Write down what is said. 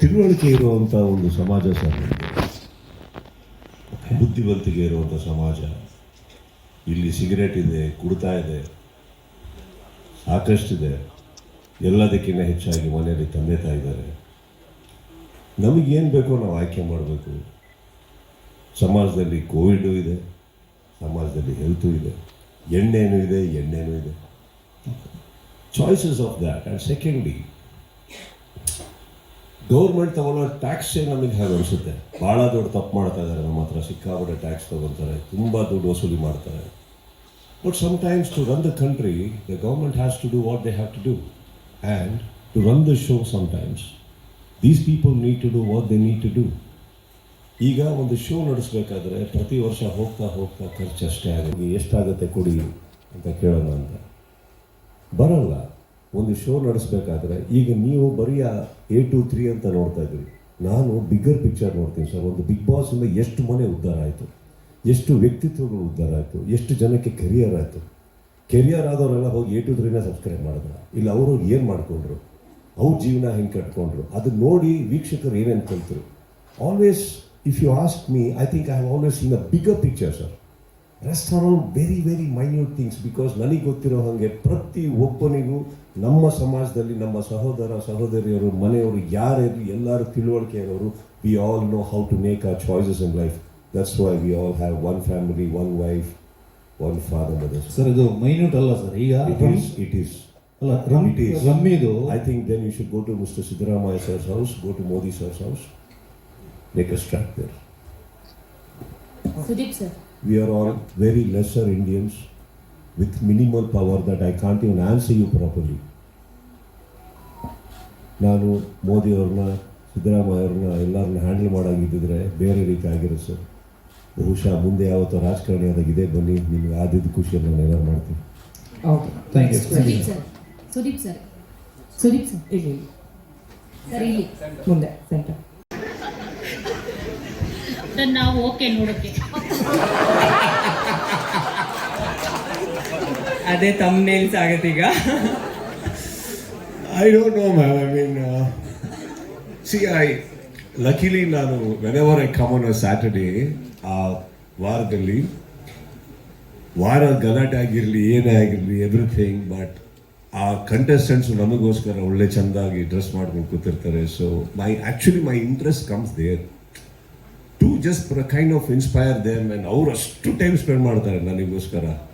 ತಿಳುವಳಿಕೆ ಇರುವಂಥ ಒಂದು ಸಮಾಜ ಸರ್. ಬುದ್ಧಿವಂತಿಕೆ ಇರುವಂಥ ಸಮಾಜ. ಇಲ್ಲಿ ಸಿಗರೇಟ್ ಇದೆ, ಕುಡ್ತಾ ಇದೆ, ಸಾಕಷ್ಟಿದೆ. ಎಲ್ಲದಕ್ಕಿಂತ ಹೆಚ್ಚಾಗಿ ಮನೆಯಲ್ಲಿ ತಂದೆ ತಾಯಿದ್ದಾರೆ. ನಮಗೇನು ಬೇಕೋ ನಾವು ಆಯ್ಕೆ ಮಾಡಬೇಕು. ಸಮಾಜದಲ್ಲಿ ಕೋವಿಡು ಇದೆ, ಸಮಾಜದಲ್ಲಿ ಹೆಲ್ತು ಇದೆ. ಎಣ್ಣೆನೂ ಇದೆ ಎಣ್ಣೆನೂ ಇದೆ. Choices of that and secondly government ತಗೊಳ್ಳೋ ಟ್ಯಾಕ್ಸೇ ನಮಗೆ ಹಾಗೆ ಅನಿಸುತ್ತೆ? ಭಾಳ ದೊಡ್ಡ ತಪ್ಪು ಮಾಡ್ತಾ ಇದ್ದಾರೆ ನಮ್ಮ ಹತ್ರ. ಸಿಕ್ಕಾಪಟ್ಟೆ ಟ್ಯಾಕ್ಸ್ ತಗೊತಾರೆ ತುಂಬ ದುಡ್ಡು ವಸೂಲಿ ಮಾಡ್ತಾರೆ. But sometimes to run the country the government has to do what they have to do and to run the show sometimes these people need to do what they need to do ಈಗ ಒಂದು show ನಡೆಸಬೇಕಾದ್ರೆ ಪ್ರತಿ ವರ್ಷ ಹೋಗ್ತಾ ಹೋಗ್ತಾ ಖರ್ಚು ಅಷ್ಟೇ ಆಗುತ್ತೆ. ಎಷ್ಟಾಗುತ್ತೆ ಕೊಡಿ ಅಂತ ಕೇಳೋಣ ಅಂತ. ಬರಲ್ಲ. ಒಂದು ಶೋ ನಡೆಸ್ಬೇಕಾದ್ರೆ ಈಗ ನೀವು ಬರೀ ಎ ಟು ತ್ರೀ ಅಂತ ನೋಡ್ತಾ ಇದ್ದೀವಿ ನಾನು ಬಿಗ್ಗರ್ ಪಿಕ್ಚರ್ ನೋಡ್ತೀನಿ ಸರ್. ಒಂದು ಬಿಗ್ ಬಾಸಿಂದ ಎಷ್ಟು ಮನೆ ಉದ್ಧಾರ ಆಯಿತು? ಎಷ್ಟು ವ್ಯಕ್ತಿತ್ವಗಳು ಉದ್ಧಾರ ಆಯಿತು? ಎಷ್ಟು ಜನಕ್ಕೆ ಕೆರಿಯರ್ ಆಯಿತು? ಕೆರಿಯರ್ ಆದವರೆಲ್ಲ ಹೋಗಿ ಎ ಟು ತ್ರೀನ ಸಬ್ಸ್ಕ್ರೈಬ್ ಮಾಡಿದ್ರು? ಇಲ್ಲ ಅವರು ಏನು ಮಾಡಿಕೊಂಡ್ರು? ಅವ್ರ ಜೀವನ ಹೆಂಗೆ ಕಟ್ಕೊಂಡ್ರು? ಅದು ನೋಡಿ ವೀಕ್ಷಕರು ಏನೇನು ಕಲ್ತರು always if you ask me I think I have always in a bigger picture sir rest are all very very minute things because ನನಗೆ ಗೊತ್ತಿರೋ ಹಾಗೆ ಪ್ರತಿ ಒಬ್ಬನಿಗೂ ನಮ್ಮ ಸಮಾಜದಲ್ಲಿ ನಮ್ಮ ಸಹೋದರ ಸಹೋದರಿಯರು ಮನೆಯವರು ಯಾರ್ಯಾರು ಎಲ್ಲರೂ ತಿಳುವಳಿಕೆ ಇರೋರು we all know how to make our choices in life that's why we all have one family one wife one father mother sir ಇದು ಮೈನ್ಯೂಟ್ ಅಲ್ಲ ಸರ್ ಈಗ ಇಟ್ ಈಸ್ ಇಟ್ ಈಸ್ ಅಲ್ಲ ರಮ್ ಇಟ್ ಈಸ್ ರಮ್ಮಿದು I think then you should go to Mr. Siddaramaiah sir's house, go to Modi sir's house, make a strap there Sudeep sir We are all very lesser Indians with minimal power that I can't even answer you properly. ನಾನು ಮೋದಿಯವ್ರನ್ನ ಸಿದ್ದರಾಮಯ್ಯವ್ರನ್ನ ಸಿದ್ದರಾಮಯ್ಯ ಅವ್ರನ್ನ ಎಲ್ಲರನ್ನ handle ಮಾಡೋಂಗಿದ್ದಿದ್ರೆ ಬೇರೆ ರೀತಿ ಆಗಿರೋ sir. ಬಹುಶಃ ಮುಂದೆ ಯಾವತ್ತೋ ರಾಜಕಾರಣಿ ಆದಾಗ ಇದೆ ಬನ್ನಿ ನಿಮ್ಗೆ ಆದಿದ್ದು ಖುಷಿಯನ್ನು ನಾನು ಏನಾರು ಮಾಡ್ತೀನಿ. Okay thank you Sudeep sir Sudeep sir Sudeep sir ಇಲ್ಲಿ ಸರ್ ಇಲ್ಲಿ. ಮುಂದೆ ಸೆಂಟರ್ ನಾವು ಓಕೆ ನೋಡೋಕ್ಕೆ ಅದೇ ತಮ್ಮನೇಲ್ಸ್ ಆಗತ್ತೆ ಈಗ. I don't know ma'am I mean see I luckily ನಾನು whenever I come on Saturday, ಆ ವಾರದಲ್ಲಿ ವಾರ ಗಲಾಟೆ ಆಗಿರಲಿ ಏನೇ ಆಗಿರಲಿ ಎವ್ರಿಥಿಂಗ್ ಬಟ್ ಆ ಕಂಟೆಸ್ಟೆಂಟ್ಸ್ ನಮಗೋಸ್ಕರ ಒಳ್ಳೆ ಚೆಂದಾಗಿ ಡ್ರೆಸ್ ಮಾಡ್ಕೊಂಡು ಕೂತಿರ್ತಾರೆ. So my actually my interest comes there to just kind of inspire them and ಅವ್ರು ಅಷ್ಟು ಟೈಮ್ ಸ್ಪೆಂಡ್ ಮಾಡ್ತಾರೆ ನನಗೋಸ್ಕರ.